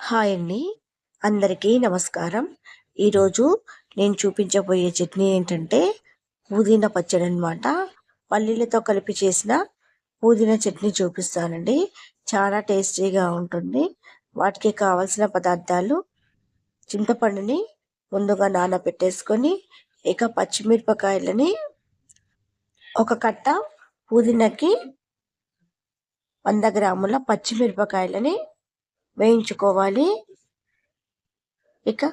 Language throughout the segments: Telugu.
హాయ్ అండి. అందరికీ నమస్కారం. ఈరోజు నేను చూపించబోయే చట్నీ ఏంటంటే పుదీనా పచ్చడి అనమాట పల్లీలతో కలిపి చేసిన పుదీనా చట్నీ చూపిస్తానండి. చాలా టేస్టీగా ఉంటుంది. వాటికి కావలసిన పదార్థాలు చింతపండుని ముందుగా నానబెట్టేసుకొని ఇక పచ్చిమిరపకాయలని ఒక కట్ట పుదీనాకి వంద గ్రాముల పచ్చిమిరపకాయలని వేయించుకోవాలి. ఇక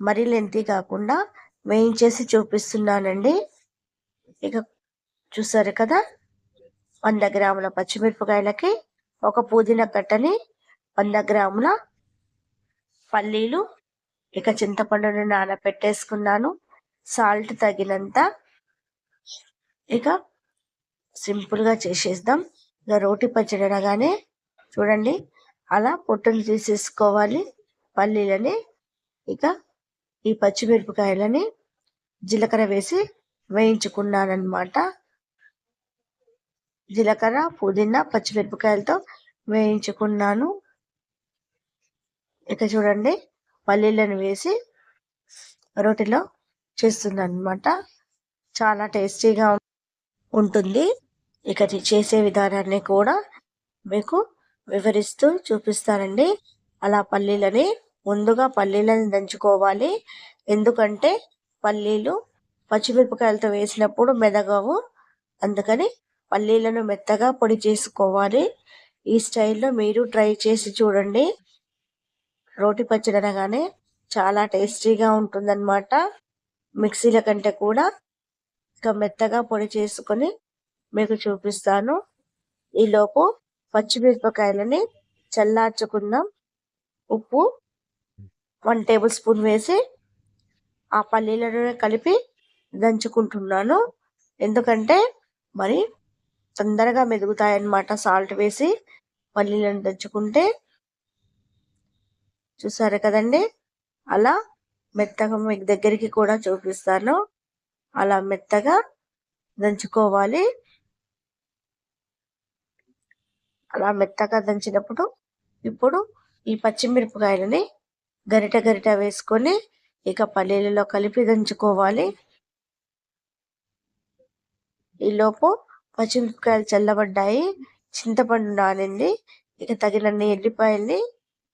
మరీ లెంతీ కాకుండా వేయించేసి చూపిస్తున్నానండి. ఇక చూసారు కదా? వంద గ్రాముల పచ్చిమిరపకాయలకి ఒక పుదీనా కట్టని వంద గ్రాముల పల్లీలు ఇక చింతపండును నానబెట్టేసుకున్నాను సాల్ట్ తగినంత ఇక సింపుల్గా చేసేద్దాం. ఇక రోటి పచ్చడి అనగానే చూడండి అలా పొట్టును తీసేసుకోవాలి. పల్లీలని ఇక ఈ పచ్చిమిరపకాయలని జీలకర్ర వేసి వేయించుకున్నానమాట జీలకర్ర పుదీనా పచ్చిమిరపకాయలతో వేయించుకున్నాను. ఇక చూడండి పల్లీలను వేసి రోటిలో చేస్తున్నాను అనమాట చాలా టేస్టీగా ఉంటుంది. ఇక చేసే విధానాన్ని కూడా మీకు వివరిస్తూ చూపిస్తానండి. అలా పల్లీలని ముందుగా పల్లీలను దంచుకోవాలి. ఎందుకంటే పల్లీలు పచ్చిమిరపకాయలతో వేసినప్పుడు మెదగవు. అందుకని పల్లీలను మెత్తగా పొడి చేసుకోవాలి. ఈ స్టైల్లో మీరు ట్రై చేసి చూడండి. రోటి పచ్చడి అనగానే చాలా టేస్టీగా ఉంటుందన్నమాట. మిక్సీల కంటే కూడా ఇంకా మెత్తగా పొడి చేసుకొని మీకు చూపిస్తాను. ఈలోపు పచ్చిమిరపకాయలని చల్లార్చుకుందాం ఉప్పు వన్ టేబుల్ స్పూన్ వేసి ఆ పల్లీలను కలిపి దంచుకుంటున్నాను. ఎందుకంటే మరి తొందరగా మెదుగుతాయన్నమాట. సాల్ట్ వేసి పల్లీలను దంచుకుంటే చూసారు కదండి? అలా మెత్తగా మీకు దగ్గరికి కూడా చూపిస్తాను. అలా మెత్తగా దంచుకోవాలి. అలా మెత్తగా దంచినప్పుడు ఇప్పుడు ఈ పచ్చిమిరపకాయలని గరిట గరిట వేసుకొని ఇక పల్లీలలో కలిపి దంచుకోవాలి. ఈలోపు పచ్చిమిరపకాయలు చల్లబడ్డాయి చింతపండు నానింది ఇక తగినన్ని ఎల్లిపాయల్ని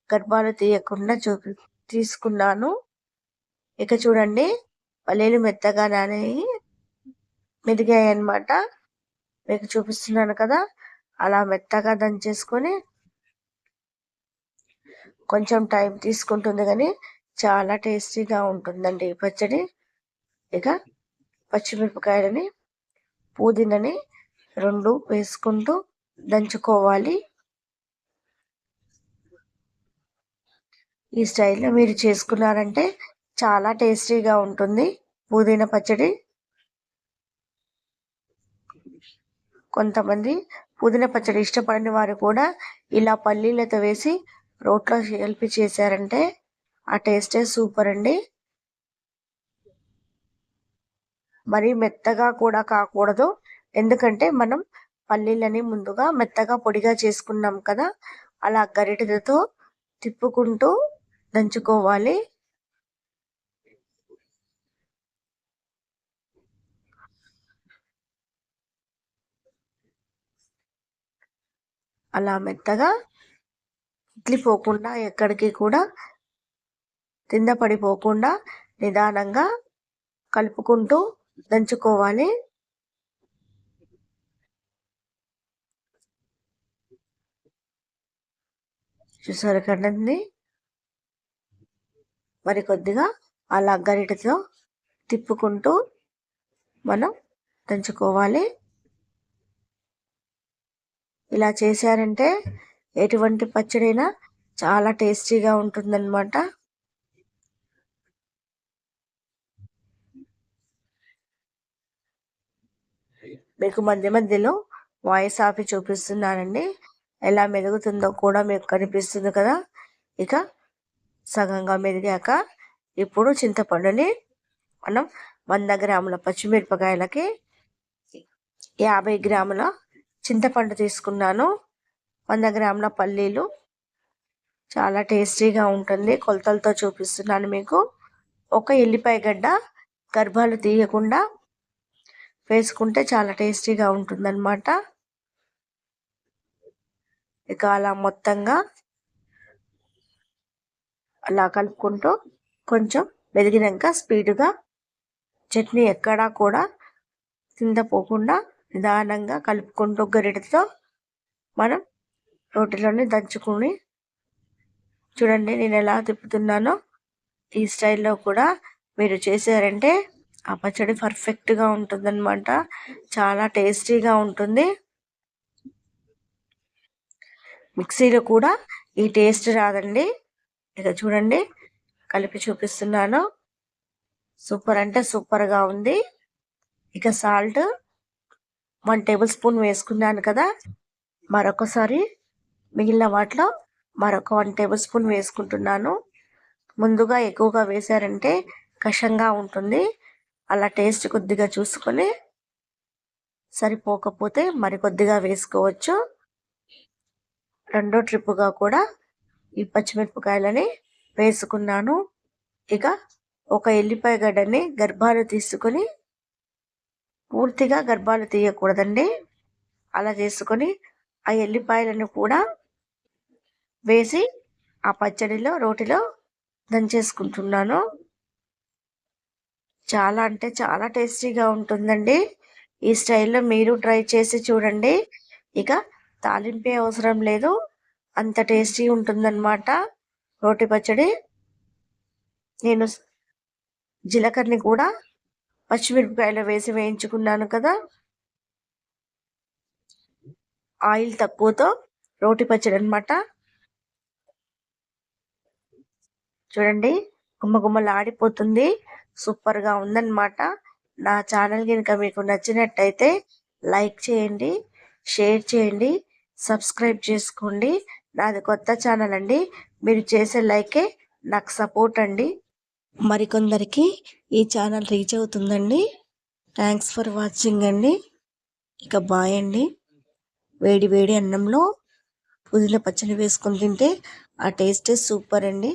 గర్భాలు తీయకుండా చూపి తీసుకున్నాను. ఇక చూడండి పల్లీలు మెత్తగా నానాయి మెదిగాయి అన్నమాట మీకు చూపిస్తున్నాను కదా అలా మెత్తగా దంచేసుకొని కొంచెం టైం తీసుకుంటుంది కానీ చాలా టేస్టీగా ఉంటుందండి ఈ పచ్చడి. ఇక పచ్చిమిరపకాయలని పుదీనని రెండు వేసుకుంటూ దంచుకోవాలి. ఈ స్టైల్లో మీరు చేసుకున్నారంటే చాలా టేస్టీగా ఉంటుంది పుదీనా పచ్చడి. కొంతమంది పుదీనా పచ్చడి ఇష్టపడని వారు కూడా ఇలా పల్లీలతో వేసి రోట్లో కలిపి చేశారంటే ఆ టేస్టే సూపర్ అండి. మరి మెత్తగా కూడా కాకూడదు. ఎందుకంటే మనం పల్లీలని ముందుగా మెత్తగా పొడిగా చేసుకున్నాం కదా అలా గరిటెతో తిప్పుకుంటూ దంచుకోవాలి. అలా మెత్తగా ఇట్లిపోకుండా ఎక్కడికి కూడా కింద పడిపోకుండా నిదానంగా కలుపుకుంటూ దంచుకోవాలి. చూసారు కదండి మరి కొద్దిగా అలా గరిటతో తిప్పుకుంటూ మనం దంచుకోవాలి. ఇలా చేశారంటే ఎటువంటి పచ్చడైనా చాలా టేస్టీగా ఉంటుందన్నమాట. మీకు మధ్య మధ్యలో వాయిస్ ఆపి చూపిస్తున్నానండి. ఎలా మెదుగుతుందో కూడా మీకు కనిపిస్తుంది కదా. ఇక సగంగా మెదిగాక ఇప్పుడు చింతపండుని మనం వంద గ్రాముల పచ్చిమిరపకాయలకి యాభై గ్రాముల చింతపండు తీసుకున్నాను. వంద గ్రాముల పల్లీలు? చాలా టేస్టీగా ఉంటుంది. కొలతలతో చూపిస్తున్నాను మీకు. ఒక ఎల్లిపాయ గడ్డ గర్భాలు తీయకుండా వేసుకుంటే చాలా టేస్టీగా ఉంటుందన్నమాట. ఇక అలా మొత్తంగా అలా కలుపుకుంటూ కొంచెం మెదిగినాక స్పీడ్గా చట్నీ ఎక్కడా కూడా కింద పోకుండా నిదానంగా కలుపుకుంటూ గరిటతో మనం రోటిలోని దంచుకుని చూడండి నేను ఎలా తిప్పుతున్నానో. ఈ స్టైల్లో కూడా మీరు చేశారంటే ఆ పచ్చడి పర్ఫెక్ట్గా ఉంటుందన్నమాట. చాలా టేస్టీగా ఉంటుంది. మిక్సీలో కూడా ఈ టేస్ట్ రాదండి. ఇక చూడండి కలిపి చూపిస్తున్నాను. సూపర్ అంటే సూపర్గా ఉంది. ఇక సాల్ట్ వన్ టేబుల్ స్పూన్ వేసుకున్నాను కదా. మరొకసారి మిగిలిన వాటిలో మరొక వన్ టేబుల్ స్పూన్ వేసుకుంటున్నాను. ముందుగా ఎక్కువగా వేశారంటే కషంగా ఉంటుంది. అలా టేస్ట్ కొద్దిగా చూసుకొని సరిపోకపోతే మరి కొద్దిగా వేసుకోవచ్చు. రెండో ట్రిప్పుగా కూడా ఈ పచ్చిమిరపకాయలని వేసుకున్నాను. ఇక ఒక ఎల్లిపాయ గడ్డని గర్భాలు తీసుకొని పూర్తిగా గర్భాలు తీయకూడదండి. అలా చేసుకొని ఆ ఎల్లిపాయలను కూడా వేసి ఆ పచ్చడిలో రోటిలో దంచేసుకుంటున్నాను. చాలా అంటే చాలా టేస్టీగా ఉంటుందండి. ఈ స్టైల్లో మీరు ట్రై చేసి చూడండి. ఇక తాలింపే అవసరం లేదు. అంత టేస్టీ ఉంటుందన్నమాట రోటి పచ్చడి. నేను జీలకర్రని కూడా పచ్చిమిరపకాయలు వేసి వేయించుకున్నాను కదా. ఆయిల్ తక్కువతో రోటి పచ్చడి అనమాట చూడండి గుమ్మగుమ్మలాడిపోతుంది సూపర్గా ఉందన్నమాట. నా ఛానల్ కనుక మీకు నచ్చినట్టయితే లైక్ చేయండి షేర్ చేయండి సబ్స్క్రైబ్ చేసుకోండి. నాది కొత్త ఛానల్ అండి. మీరు చేసే లైకే నాకు సపోర్ట్ అండి. మరికొందరికి ఈ ఛానల్ రీచ్ అవుతుందండి. థ్యాంక్స్ ఫర్ వాచింగ్ అండి. ఇక బాయ్ అండి. వేడి వేడి అన్నంలో పుదీనా పచ్చడి వేసుకొని తింటే ఆ టేస్టే సూపర్ అండి.